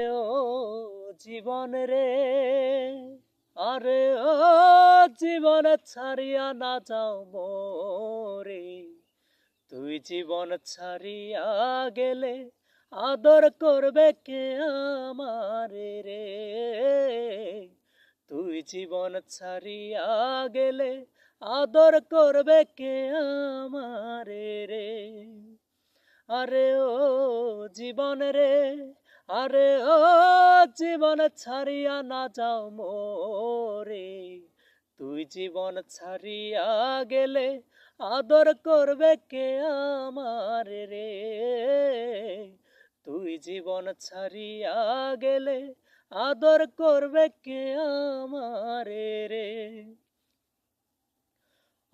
ও জীবন রে, আরে ও জীবন ছাড়িয়া না যাও মোরে। তুই জীবন ছাড়িয়া গেলে আদর করবে কে আমারে রে? তুই জীবন ছাড়িয়া গেলে আদর করবে কে আমারে রে? আরে ও জীবন রে আরে ও জীবন ছাড়িয়া না যাও মোরে। তুই জীবন ছাড়িয়া গেলে আদর করবে কে আমার রে? তুই জীবন ছাড়িয়া গেলে আদর করবে কে আমার রে?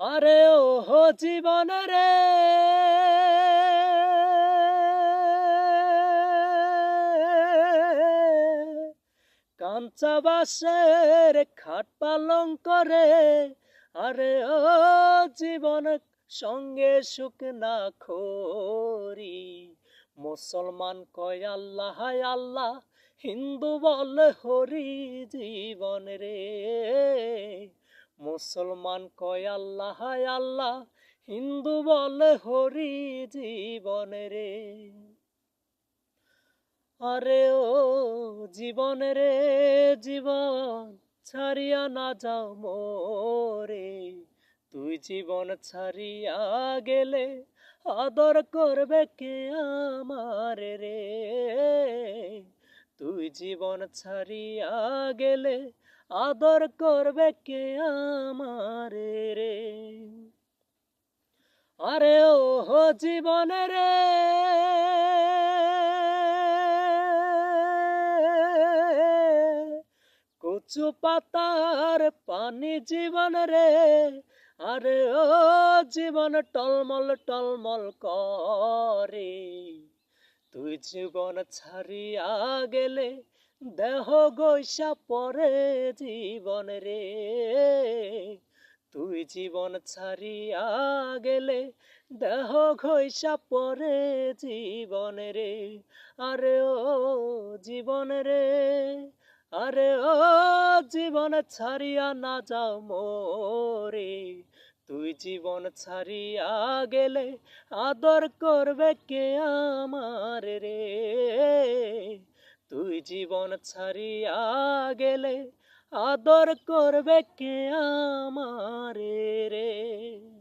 আরে ও জীবন রে কাঞ্চা বাসের খাট পালং করে। আরে ও জীবন সঙ্গে সুখ না খোরি মুসলমান কয়, আল্লাহ আল্লাহ, হিন্দু বল হরি জীবন রে। মুসলমান কয়, আল্লাহ আল্লাহ, হিন্দু বল হরি জীবন রে। আরে ও জীবন রে, জীবন ছাড়িয়া না যাও মোরে। তুই জীবন ছাড়িয়া গেলে আদর করবে কে আমার রে? তুই জীবন ছাড়িয়া গেলে আদর করবে কে আমার রে? আরে ও জীবন রে কচু পাতার পানি জীবন রে। আরে ও জীবন টলমল টলমল করে। তুই জীবন ছাড়িয়া গেলে দেহ গৈসা পরে জীবন রে। তুই জীবন ছাড়িয়া গেলে দেহ ঘৈসা পরে জীবন রে। আরে ও জীবন রে, আরে ও জীবন ছাড়িয়া না যাও মোরে। তুই জীবন ছাড়িয়া গেলে আদর করবে কে আমার রে? তুই জীবন ছাড়িয়া গেলে আদর করবে কে আমার রে?